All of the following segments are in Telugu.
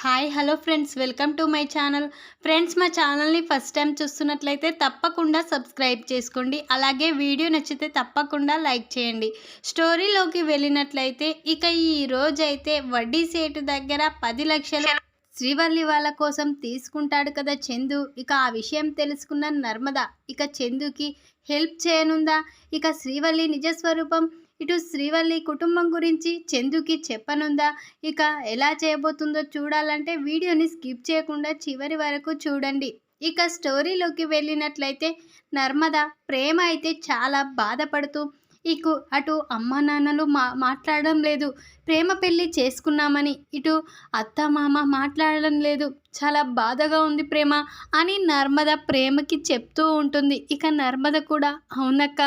Hi hello friends welcome to my channel friends మా ఛానల్ని ఫస్ట్ టైం చూస్తున్నట్లయితే తప్పకుండా సబ్స్క్రైబ్ చేసుకోండి. అలాగే వీడియో నచ్చితే తప్పకుండా లైక్ చేయండి. స్టోరీలోకి వెళ్ళినట్లయితే ఇక ఈ రోజైతే వడ్డీ సేటు దగ్గర పది లక్షలు శ్రీవల్లి వాళ్ళ కోసం తీసుకుంటాడు కదా చందు. ఇక ఆ విషయం తెలుసుకున్న నర్మద ఇక చందుకి హెల్ప్ చేయనుందా? ఇక శ్రీవల్లి నిజస్వరూపం. ఇటు శ్రీవల్లి కుటుంబం గురించి చందుకి చెప్పనుందా? ఇక ఎలా చేయబోతుందో చూడాలంటే వీడియోని స్కిప్ చేయకుండా చివరి వరకు చూడండి. ఇక స్టోరీలోకి వెళ్ళినట్లయితే నర్మద ప్రేమ అయితే చాలా బాధపడుతూ ఇకు అటు అమ్మ నాన్నలు మా మాట్లాడడం లేదు. ప్రేమ పెళ్ళి చేసుకున్నామని ఇటు అత్త మామ మాట్లాడడం లేదు. చాలా బాధగా ఉంది ప్రేమ అని నర్మద ప్రేమకి చెప్తూ ఉంటుంది. ఇక నర్మద కూడా అవునక్క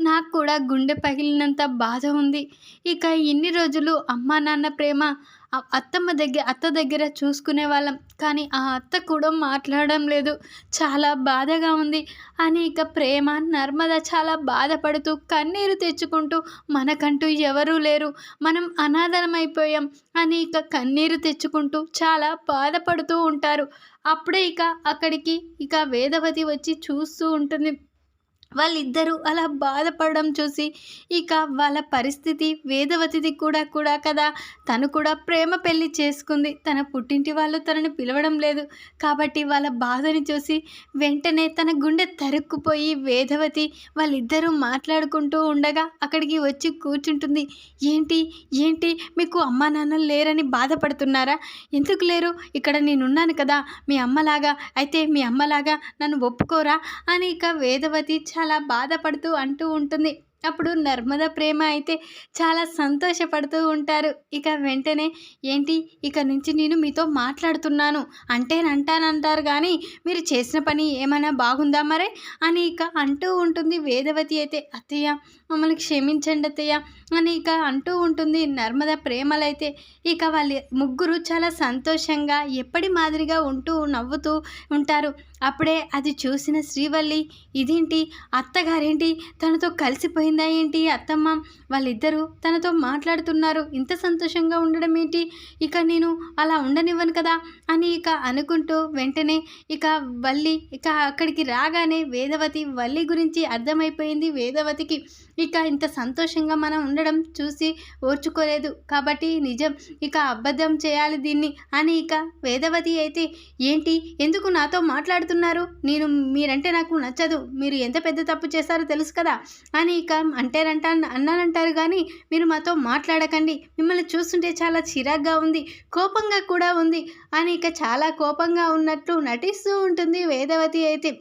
నాకు కూడా గుండె పగిలినంత బాధ ఉంది. ఇక ఇన్ని రోజులు అమ్మా నాన్న ప్రేమ అత్తమ్మ దగ్గర అత్త దగ్గర చూసుకునే వాళ్ళం. కానీ ఆ అత్త కూడా మాట్లాడడం లేదు. చాలా బాధగా ఉంది. అని ఇక ప్రేమ నర్మద చాలా బాధపడుతూ కన్నీరు తెచ్చుకుంటూ మనకంటూ ఎవరూ లేరు. మనం అనాథలమైపోయాం అని ఇక కన్నీరు తెచ్చుకుంటూ చాలా బాధపడుతూ ఉంటారు. అప్పుడే ఇక అక్కడికి ఇక వేదవతి వచ్చి చూస్తూ ఉంటుంది. వాళ్ళిద్దరూ అలా బాధపడడం చూసి ఇక వాళ్ళ పరిస్థితి వేదవతిది కూడా కూడా కదా. తను కూడా ప్రేమ పెళ్ళి చేసుకుంది. తన పుట్టింటి వాళ్ళు తనని పిలవడం లేదు. కాబట్టి వాళ్ళ బాధని చూసి వెంటనే తన గుండె తరుక్కుపోయి వేదవతి వాళ్ళిద్దరూ మాట్లాడుకుంటూ ఉండగా అక్కడికి వచ్చి కూర్చుంటుంది. ఏంటి? ఏంటి? మీకు అమ్మా నాన్న లేరని బాధపడుతున్నారా? ఎందుకు లేరు? ఇక్కడ నేనున్నాను కదా. మీ అమ్మలాగా. అయితే మీ అమ్మలాగా నన్ను ఒప్పుకోరా? అని ఇక వేదవతి చాలా బాధపడుతూ అంటూ ఉంటుంది. అప్పుడు నర్మద ప్రేమ అయితే చాలా సంతోషపడుతూ ఉంటారు. ఇక వెంటనే ఏంటి? ఇక నుంచి నేను మీతో మాట్లాడుతున్నాను. అంటే అంటానంటారు కానీ మీరు చేసిన పని ఏమైనా బాగుందా మరే? అని ఇక అంటూ ఉంటుంది వేదవతి అయితే. అత్తయ్య మమ్మల్ని క్షమించండి అత్తయ్య అని ఇక అంటూ ఉంటుంది నర్మద ప్రేమలైతే. ఇక వాళ్ళ ముగ్గురు చాలా సంతోషంగా ఎప్పటి మాదిరిగా ఉంటూ నవ్వుతూ ఉంటారు. అప్పుడే అది చూసిన శ్రీవల్లి ఇదేంటి? అత్తగారేంటి? తనతో కలిసిపోయిందా ఏంటి అత్తమ్మ? వాళ్ళిద్దరూ తనతో మాట్లాడుతున్నారు. ఇంత సంతోషంగా ఉండడం ఏంటి ఇక నేను అలా ఉండనివ్వను కదా అని ఇక అనుకుంటూ వెంటనే ఇక వల్లి ఇక అక్కడికి రాగానే వేదవతి వల్లి గురించి అర్థమైపోయింది వేదవతికి. ఇక ఇంత సంతోషంగా మనం ఉండడం చూసి ఓర్చుకోలేదు. కాబట్టి నిజం ఇక అబద్ధం చేయాలి దీన్ని అని ఇక వేదవతి అయితే ఏంటి? ఎందుకు నాతో మాట్లాడుతున్నారు? నేను మీరంటే నాకు నచ్చదు. మీరు ఎంత పెద్ద తప్పు చేస్తారో తెలుసు కదా అని ఇక అంటేనంట అన్నానంటారు కానీ మీరు మాతో మాట్లాడకండి. మిమ్మల్ని చూస్తుంటే చాలా చిరాగ్గా ఉంది కోపంగా కూడా ఉంది అని ఇక చాలా కోపంగా ఉన్నట్లు నటిస్తూ ఉంటుంది వేదవతి అయితే.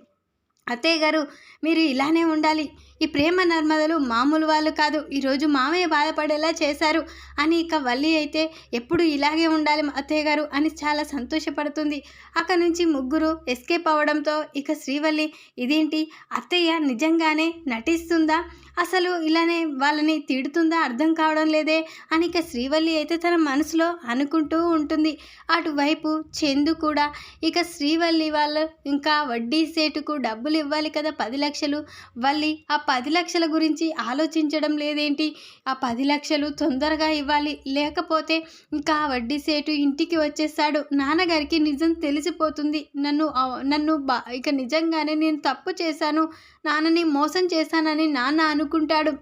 అత్తయ్య గారు మీరు ఇలానే ఉండాలి. ఈ ప్రేమ నర్మదలు మామూలు వాళ్ళు కాదు. ఈరోజు మామయ్య బాధపడేలా చేశారు. అని ఇక వల్లి అయితే ఎప్పుడు ఇలాగే ఉండాలి అత్తయ్య గారు అని చాలా సంతోషపడుతుంది. అక్కడ నుంచి ముగ్గురు ఎస్కేప్ అవ్వడంతో ఇక శ్రీవల్లి ఇదేంటి? అత్తయ్య నిజంగానే నటిస్తుందా? అసలు ఇలానే వాళ్ళని తిడుతుందా? అర్థం కావడం లేదే అని ఇక శ్రీవల్లి అయితే తన మనసులో అనుకుంటూ ఉంటుంది. అటువైపు చందు కూడా ఇక శ్రీవల్లి వాళ్ళు ఇంకా వడ్డీ సేటుకు డబ్బులు ఇవ్వాలి కదా పది లక్షలు. వల్లి ఆ పది లక్షల గురించి ఆలోచించడం లేదేంటి? ఆ పది లక్షలు తొందరగా ఇవ్వాలి. లేకపోతే ఇంకా వడ్డీ సేటు ఇంటికి వచ్చేస్తాడు. నాన్నగారికి నిజం తెలిసిపోతుంది. నన్ను నన్ను బా ఇక నిజంగానే నేను తప్పు చేశాను. నాన్నని మోసం చేశానని నాన్న అనుకుంటాడు.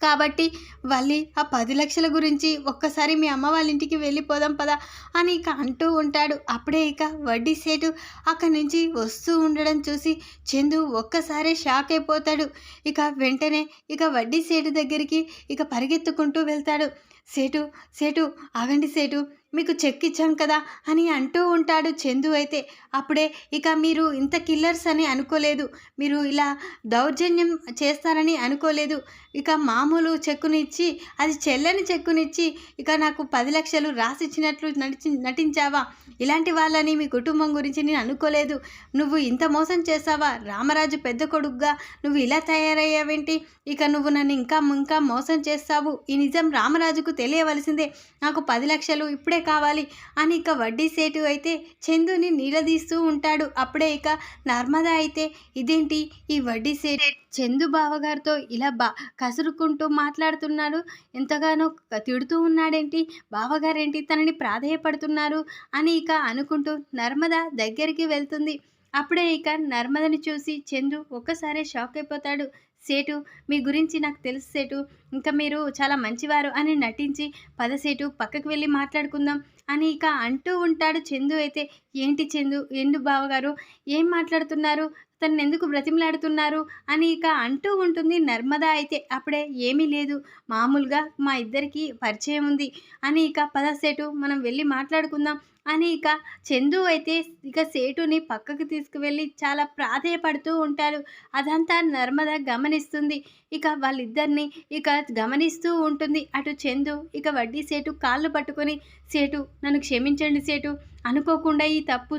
కాబట్టి వల్లి ఆ పది లక్షల గురించి ఒక్కసారి మీ అమ్మ వాళ్ళ ఇంటికి వెళ్ళిపోదాం పదా అని ఇక అంటూ ఉంటాడు. అప్పుడే ఇక వడ్డీ సేటు అక్కడి నుంచి వస్తూ ఉండడం చూసి చందు ఒక్కసారే షాక్ అయిపోతాడు. ఇక వెంటనే ఇక వడ్డీ సేటు దగ్గరికి ఇక పరిగెత్తుకుంటూ వెళ్తాడు. సేటు సేటు ఆగండి సేటు మీకు చెక్ ఇచ్చాం కదా అని అంటూ ఉంటాడు చందు అయితే. అప్పుడే ఇక మీరు ఇంత కిల్లర్స్ అని అనుకోలేదు. మీరు ఇలా దౌర్జన్యం చేస్తారని అనుకోలేదు. ఇక మామూలు చెక్కునిచ్చి అది చెల్లని చెక్కునిచ్చి ఇక నాకు పది లక్షలు రాసిచ్చినట్లు నటించి నటించావా? ఇలాంటి వాళ్ళని మీ కుటుంబం గురించి నేను అనుకోలేదు. నువ్వు ఇంత మోసం చేసావా రామరాజు పెద్ద కొడుకుగా నువ్వు ఇలా తయారయ్యావేంటి? ఇక నువ్వు నన్ను ఇంకా ఇంకా మోసం చేస్తావు. ఈ నిజం రామరాజుకు తెలియవలసిందే. నాకు పది లక్షలు ఇప్పుడే కావాలి అని ఇక వడ్డీ సేటు అయితే చందుని నిలదీస్తూ ఉంటాడు. అప్పుడే ఇక నర్మదా అయితే ఇదేంటి ఈ వడ్డీ సేటు? చందు బావగారితో ఇలా బా కసురుకుంటూ మాట్లాడుతున్నాడు. ఎంతగానో తిడుతూ ఉన్నాడేంటి? బావగారేంటి? తనని ప్రాధేయపడుతున్నారు అని ఇక అనుకుంటూ నర్మద దగ్గరికి వెళ్తుంది. అప్పుడే ఇక నర్మదని చూసి చందు ఒక్కసారే షాక్ అయిపోతాడు. సేటు మీ గురించి నాకు తెలుసు సేటు. ఇంకా మీరు చాలా మంచివారు అని నటించి పద సేటు పక్కకు వెళ్ళి మాట్లాడుకుందాం అని ఇక అంటూ ఉంటాడు చందు అయితే. ఏంటి చందు? ఎందు బావగారు? ఏం మాట్లాడుతున్నారు? తను ఎందుకు బ్రతిమలాడుతున్నారు? అని ఇక అంటూ ఉంటుంది నర్మద అయితే అప్పుడే ఏమీ లేదు. మామూలుగా మా ఇద్దరికి పరిచయం ఉంది. అని ఇక పదసేటు మనం వెళ్ళి మాట్లాడుకుందాం. అని ఇక చందు అయితే ఇక సేటుని పక్కకు తీసుకువెళ్ళి చాలా ప్రాధేయపడుతూ ఉంటారు. అదంతా నర్మద గమనిస్తుంది. ఇక వాళ్ళిద్దరిని ఇక గమనిస్తూ ఉంటుంది. అటు చందు ఇక వడ్డీ సేటు కాళ్ళు పట్టుకొని సేటు నన్ను క్షమించండి సేటు. అనుకోకుండా ఈ తప్పు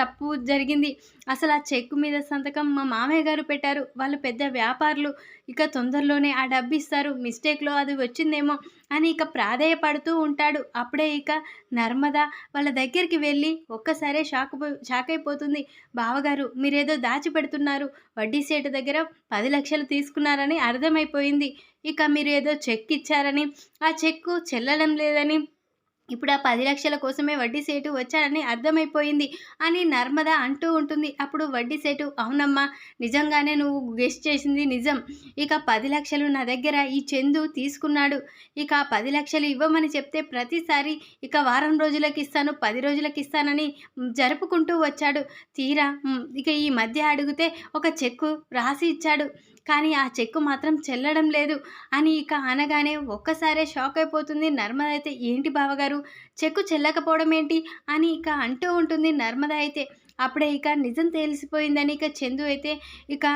తప్పు జరిగింది. అసలు ఆ చెక్కు మీద సంతకం మా మామయ్య గారు పెట్టారు. వాళ్ళు పెద్ద వ్యాపారులు. ఇక తొందరలోనే ఆ డబ్బు ఇస్తారు. మిస్టేక్లో అది వచ్చిందేమో అని ఇక ప్రాధేయపడుతూ ఉంటాడు. అప్పుడే ఇక నర్మద వాళ్ళ దగ్గరికి వెళ్ళి ఒక్కసారే షాక్ పో- షాక్ అయిపోతుంది. బావగారు మీరేదో దాచిపెడుతున్నారు. వడ్డీ సేటు దగ్గర పది లక్షలు తీసుకున్నారని అర్థమైపోయింది. ఇక మీరు ఏదో చెక్ ఇచ్చారని ఆ చెక్కు చెల్లడం లేదని ఇప్పుడు ఆ పది లక్షల కోసమే వడ్డీ సేటు వచ్చాడని అర్థమైపోయింది అని నర్మద అంటూ ఉంటుంది. అప్పుడు వడ్డీ సేటు అవునమ్మా నిజంగానే నువ్వు గెస్ట్ చేసింది నిజం. ఇక పది లక్షలు నా దగ్గర ఈ చందు తీసుకున్నాడు. ఇక పది లక్షలు ఇవ్వమని చెప్తే ప్రతిసారి ఇక వారం రోజులకి ఇస్తాను పది రోజులకి ఇస్తానని జరుపుకుంటూ వచ్చాడు. తీరా ఇక ఈ మధ్య అడిగితే ఒక చెక్కు రాసి ఇచ్చాడు. కానీ ఆ చెక్కు మాత్రం చెల్లడం లేదు అని ఇక అనగానే ఒక్కసారే షాక్ అయిపోతుంది నర్మద అయితే ఏంటి బావగారు? చెక్కు చెల్లకపోవడం ఏంటి అని ఇక అంటూ ఉంటుంది నర్మద అయితే. అప్పుడే ఇక నిజం తెలిసిపోయిందని ఇక చందు అయితే ఇక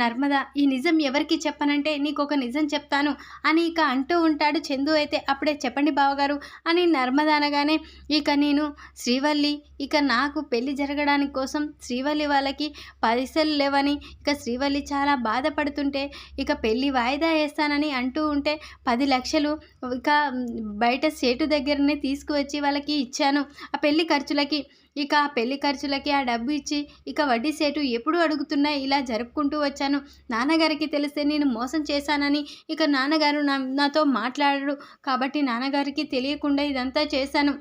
నర్మద ఈ నిజం ఎవరికి చెప్పనంటే నీకు ఒక నిజం చెప్తాను అని ఇక అంటూ ఉంటాడు చందు అయితే. అప్పుడే చెప్పండి బావగారు అని నర్మద అనగానే ఇక నేను శ్రీవల్లి ఇక నాకు పెళ్ళి జరగడానికి కోసం శ్రీవల్లి వాళ్ళకి పైసలు లేవని ఇక శ్రీవల్లి చాలా బాధపడుతుంటే ఇక పెళ్ళి వాయిదా వేస్తానని అంటూ ఉంటే పది లక్షలు ఇక బయట సేటు దగ్గరనే తీసుకువచ్చి వాళ్ళకి ఇచ్చాను. ఆ పెళ్ళి ఖర్చులకి ఇక పెళ్ళి ఖర్చులకి ఆ డబ్బు ఇచ్చి ఇక వడ్డీ సేటు ఎప్పుడు అడుగుతున్నా ఇలా జరుపుకుంటూ వచ్చాను. నాన్నగారికి తెలిస్తే నేను మోసం చేశానని ఇక నాన్నగారు నా నాతో మాట్లాడరు కాబట్టి నాన్నగారికి తెలియకుండా ఇదంతా చేశాను.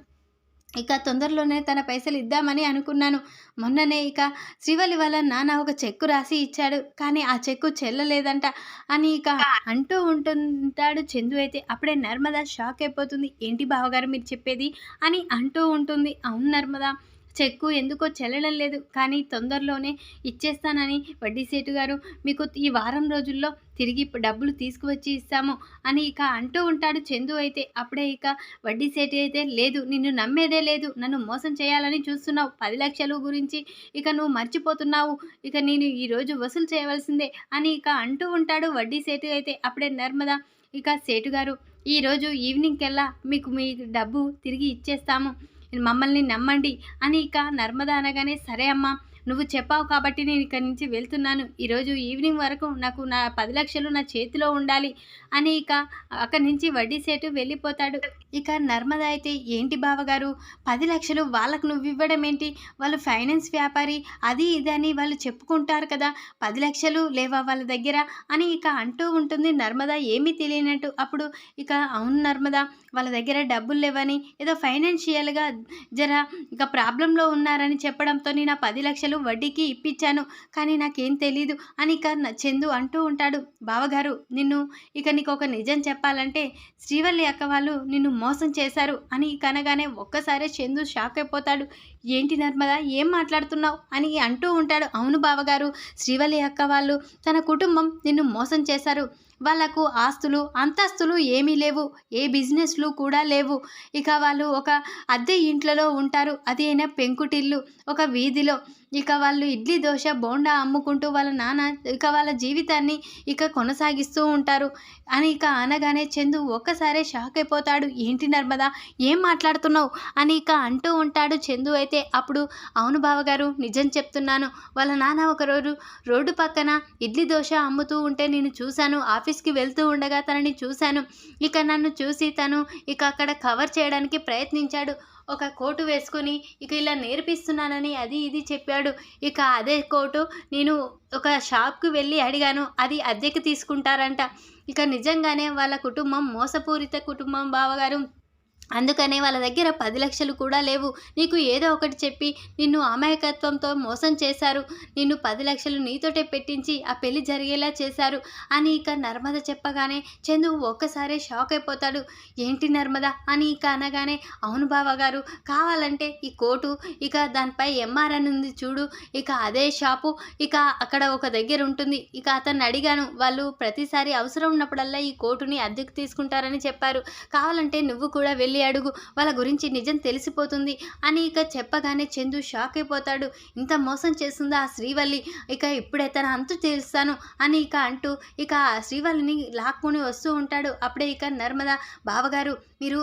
ఇక తొందరలోనే తన పైసలు ఇద్దామని అనుకున్నాను. మొన్ననే ఇక శ్రీవల్లి వాళ్ళ నాన్న ఒక చెక్కు రాసి ఇచ్చాడు. కానీ ఆ చెక్కు చెల్లలేదంట అని ఇక అంటూ ఉంటుంటాడు చందు అయితే. అప్పుడే నర్మదా షాక్ అయిపోతుంది. ఏంటి బావగారు మీరు చెప్పేది? అని అంటూ ఉంటుంది. అవును నర్మదా. చెక్కు ఎందుకో చెల్లడం లేదు. కానీ తొందరలోనే ఇచ్చేస్తానని వడ్డీ సేటు గారు మీకు ఈ వారం రోజుల్లో తిరిగి డబ్బులు తీసుకువచ్చి ఇస్తాము అని ఇక అంటూ ఉంటాడు చందు అయితే. అప్పుడే ఇక వడ్డీ సేటు అయితే లేదు. నిన్ను నమ్మేదే లేదు. నన్ను మోసం చేయాలని చూస్తున్నావు. పది లక్షలు గురించి ఇక నువ్వు మర్చిపోతున్నావు. ఇక నేను ఈరోజు వసూలు చేయవలసిందే అని ఇక అంటూ ఉంటాడు వడ్డీ సేటు అయితే. అప్పుడే నర్మద ఇక సేటు గారు ఈరోజు ఈవినింగ్ కల్లా మీకు మీ డబ్బు తిరిగి ఇచ్చేస్తాము. మమ్మల్ని నమ్మండి. అని ఇక నర్మద అనగానే సరే అమ్మా నువ్వు చెప్పావు కాబట్టి నేను ఇక్కడి నుంచి వెళ్తున్నాను. ఈరోజు ఈవినింగ్ వరకు నాకు నా పది లక్షలు నా చేతిలో ఉండాలి అని ఇక అక్కడి నుంచి వడ్డీ సేటు వెళ్ళిపోతాడు. ఇక నర్మద అయితే ఏంటి బావగారు? పది లక్షలు వాళ్ళకు నువ్వు ఇవ్వడం ఏంటి? వాళ్ళు ఫైనాన్స్ వ్యాపారి అది ఇది అని వాళ్ళు చెప్పుకుంటారు కదా. పది లక్షలు లేవా వాళ్ళ దగ్గర? అని ఇక అంటూ ఉంటుంది నర్మద. ఏమీ తెలియనట్టు అప్పుడు ఇక అవును నర్మద వాళ్ళ దగ్గర డబ్బులు లేవని ఏదో ఫైనాన్షియల్గా జర ఇక ప్రాబ్లంలో ఉన్నారని చెప్పడంతో నేను ఆ పది లక్షలు వడ్డీకి ఇప్పించాను. కానీ నాకేం తెలీదు అని ఇక చందు అంటూ ఉంటాడు. బావగారు నిన్ను ఇక నీకు ఒక నిజం చెప్పాలంటే శ్రీవల్లి అక్క వాళ్ళు నిన్ను మోసం చేశారు అని కనగానే ఒక్కసారే చందు షాక్ అయిపోతాడు. ఏంటి నర్మద ఏం మాట్లాడుతున్నావు? అని అంటూ ఉంటాడు. అవును బావగారు శ్రీవల్లి అక్క వాళ్ళు తన కుటుంబం నిన్ను మోసం చేశారు. వాళ్ళకు ఆస్తులు అంతస్తులు ఏమీ లేవు. ఏ బిజినెస్లు కూడా లేవు. ఇక వాళ్ళు ఒక అద్దె ఇంట్లలో ఉంటారు. అది అయినా పెంకుటిల్లు ఒక వీధిలో. ఇక వాళ్ళు ఇడ్లీ దోశ బోండా అమ్ముకుంటూ వాళ్ళ నాన్న ఇక వాళ్ళ జీవితాన్ని ఇక కొనసాగిస్తూ ఉంటారు. అని ఇక అనగానే చందు ఒక్కసారే షాక్ అయిపోతాడు. ఏంటి నర్మదా ఏం మాట్లాడుతున్నావు? అని ఇక అంటూ ఉంటాడు చందు అయితే. అప్పుడు అవును బావగారు నిజం చెప్తున్నాను. వాళ్ళ నాన్న ఒకరోజు రోడ్డు పక్కన ఇడ్లీ దోశ అమ్ముతూ ఉంటే నేను చూశాను. ఆఫీస్కి వెళ్తూ ఉండగా తనని చూశాను. ఇక నన్ను చూసి తను ఇక అక్కడ కవర్ చేయడానికి ప్రయత్నించాడు. ఒక కోటు వేసుకొని ఇక ఇలా నేర్పిస్తున్నానని అది ఇది చెప్పాడు. ఇక అదే కోటు నేను ఒక షాప్కి వెళ్ళి అడిగాను. అది అద్దెకి తీసుకుంటారంట. ఇక నిజంగానే వాళ్ళ కుటుంబం మోసపూరిత కుటుంబం బావగారు అందుకనే వాళ్ళ దగ్గర పది లక్షలు కూడా లేవు. నీకు ఏదో ఒకటి చెప్పి నిన్ను అమాయకత్వంతో మోసం చేశారు. నిన్ను పది లక్షలు నీతోటే పెట్టించి ఆ పెళ్ళి జరిగేలా చేశారు అని ఇక నర్మద చెప్పగానే చందు ఒక్కసారే షాక్ అయిపోతాడు. ఏంటి నర్మద అని ఇక అనగానే అవును బావగారు కావాలంటే ఈ కోటు ఇక దానిపై ఎంఆర్ అని ఉంది చూడు. ఇక అదే షాపు ఇక అక్కడ ఒక దగ్గర ఉంటుంది. ఇక అతన్ని అడిగాను వాళ్ళు ప్రతిసారి అవసరం ఉన్నప్పుడల్లా ఈ కోటుని అద్దెకు తీసుకుంటారని చెప్పారు. కావాలంటే నువ్వు కూడా వెళ్ళి అడుగు. వాళ్ళ గురించి నిజం తెలిసిపోతుంది. అని ఇక చెప్పగానే చందు షాక్ అయిపోతాడు. ఇంత మోసం చేస్తుందా ఆ శ్రీవల్లి? ఇక ఇప్పుడే తన అంతు తెలుస్తాను అని ఇక అంటూ ఇక ఆ శ్రీవల్లిని లాక్కొని వస్తూ ఉంటాడు. అప్పుడే ఇక నర్మద బావగారు మీరు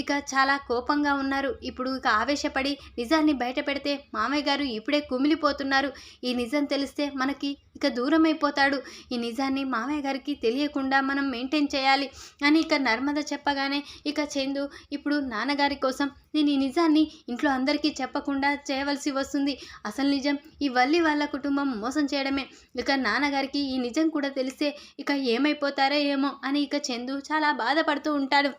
ఇక చాలా కోపంగా ఉన్నారు. ఇప్పుడు ఇక ఆవేశపడి నిజాన్ని బయట పెడితే మామయ్య గారు ఇప్పుడే కుమిలిపోతున్నారు. ఈ నిజం తెలిస్తే మనకి ఇక దూరం అయిపోతాడు ఈ నిజాన్ని మామయ్య గారికి తెలియకుండా మనం మెయింటైన్ చేయాలి అని ఇక నర్మద చెప్పగానే ఇక చందు ఇప్పుడు నాన్నగారి కోసం నేను ఈ నిజాన్ని ఇంట్లో అందరికీ చెప్పకుండా చేయవలసి వస్తుంది. అసలు నిజం ఈ వల్లి వాళ్ళ కుటుంబం మోసం చేయడమే. ఇక నాన్నగారికి ఈ నిజం కూడా తెలిస్తే ఇక ఏమైపోతారో ఏమో అని ఇక చందు చాలా బాధపడుతూ ఉంటాడు.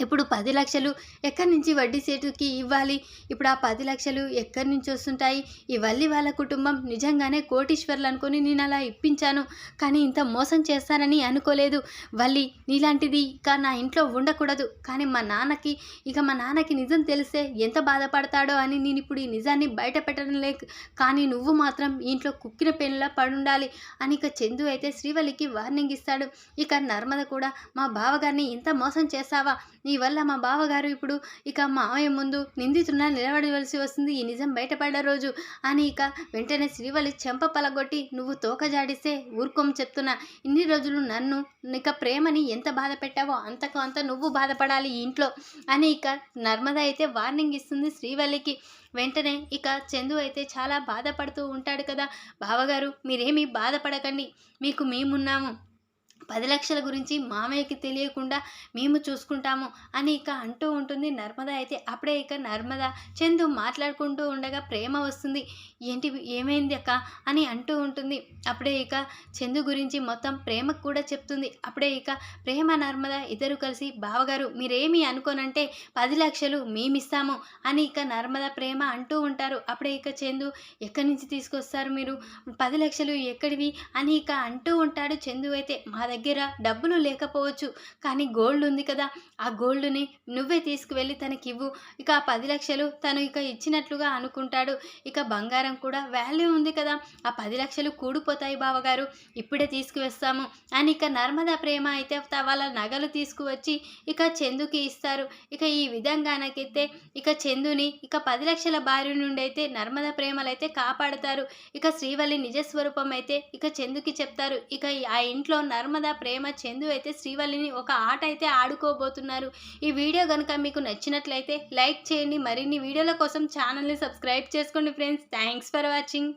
ఇప్పుడు పది లక్షలు ఎక్కడి నుంచి వడ్డీ సేటుకి ఇవ్వాలి? ఇప్పుడు ఆ పది లక్షలు ఎక్కడి నుంచి వస్తుంటాయి? ఈ వల్లి వాళ్ళ కుటుంబం నిజంగానే కోటీశ్వర్లు అనుకొని నేను అలా ఇప్పించాను. కానీ ఇంత మోసం చేస్తానని అనుకోలేదు. వల్లి నీలాంటిది ఇక నా ఇంట్లో ఉండకూడదు. కానీ మా నాన్నకి ఇక మా నాన్నకి నిజం తెలిస్తే ఎంత బాధపడతాడో అని నేను ఇప్పుడు ఈ నిజాన్ని బయట పెట్టడం లేక కానీ నువ్వు మాత్రం ఇంట్లో కుక్కిన పెనులా పడుండాలి అని ఇక చందు అయితే శ్రీవల్లికి వార్నింగ్ ఇస్తాడు. ఇక నర్మద కూడా మా బావగారిని ఇంత మోసం చేస్తావా? నీ వల్ల మా బావగారు ఇప్పుడు ఇక మావయ్య ముందు నిందితున్నా నిలబడవలసి వస్తుంది. ఈ నిజం బయటపడ్డ రోజు. అని ఇక వెంటనే శ్రీవల్లి చెంప పలగొట్టి నువ్వు తోకజాడిస్తే ఊరుకోం చెప్తున్నా. ఇన్ని రోజులు నన్ను ఇక ప్రేమని ఎంత బాధ పెట్టావో అంతకు అంత నువ్వు బాధపడాలి ఈ ఇంట్లో అని ఇక నర్మద అయితే వార్నింగ్ ఇస్తుంది శ్రీవల్లికి. వెంటనే ఇక చందు అయితే చాలా బాధపడుతూ ఉంటాడు కదా. బావగారు మీరేమీ బాధపడకండి. మీకు మేమున్నాము. పది లక్షల గురించి మామయ్యకి తెలియకుండా మేము చూసుకుంటాము అని ఇక అంటూ ఉంటుంది నర్మద. అయితే అప్పుడే ఇక నర్మద చందు మాట్లాడుకుంటూ ఉండగా ప్రేమ వస్తుంది. ఏంటి ఏమైంది అక్క? అని అంటూ ఉంటుంది. అప్పుడే ఇక చందు గురించి మొత్తం ప్రేమకు కూడా చెప్తుంది. అప్పుడే ఇక ప్రేమ నర్మద ఇద్దరు కలిసి బావగారు మీరేమి అనుకోనంటే పది లక్షలు మేమిస్తాము అని ఇక నర్మద ప్రేమ అంటూ ఉంటారు. అప్పుడే ఇక చందు ఎక్కడి నుంచి తీసుకొస్తారు మీరు? పది లక్షలు ఎక్కడివి? అని ఇక అంటూ ఉంటాడు చందు. అయితే మా దగ్గర దగ్గర డబ్బులు లేకపోవచ్చు. కానీ గోల్డ్ ఉంది కదా ఆ గోల్డ్ని నువ్వే తీసుకువెళ్ళి తనకివ్వు. ఇక ఆ పది లక్షలు తను ఇక ఇచ్చినట్లుగా అనుకుంటాడు. ఇక బంగారం కూడా వాల్యూ ఉంది కదా ఆ పది లక్షలు కూడిపోతాయి బావగారు. ఇప్పుడే తీసుకువస్తాము అని ఇక నర్మదా ప్రేమ అయితే త- వాళ్ళ నగలు తీసుకువచ్చి ఇక చందుకి ఇస్తారు. ఇక ఈ విధంగానకైతే ఇక చందుని ఇక పది లక్షల భార్య నుండి అయితే నర్మదా ప్రేమలు అయితే కాపాడుతారు. ఇక శ్రీవల్లి నిజస్వరూపం అయితే ఇక చందుకి చెప్తారు. ఇక ఆ ఇంట్లో నర్మదా ప్రేమ చందు అయితే శ్రీవల్లిని ఒక ఆట అయితే ఆడుకోబోతున్నారు. ఈ వీడియో కనుక మీకు నచ్చినట్లయితే లైక్ చేయండి. మరిన్ని వీడియోల కోసం ఛానల్ని సబ్స్క్రైబ్ చేసుకోండి ఫ్రెండ్స్. Thanks for watching.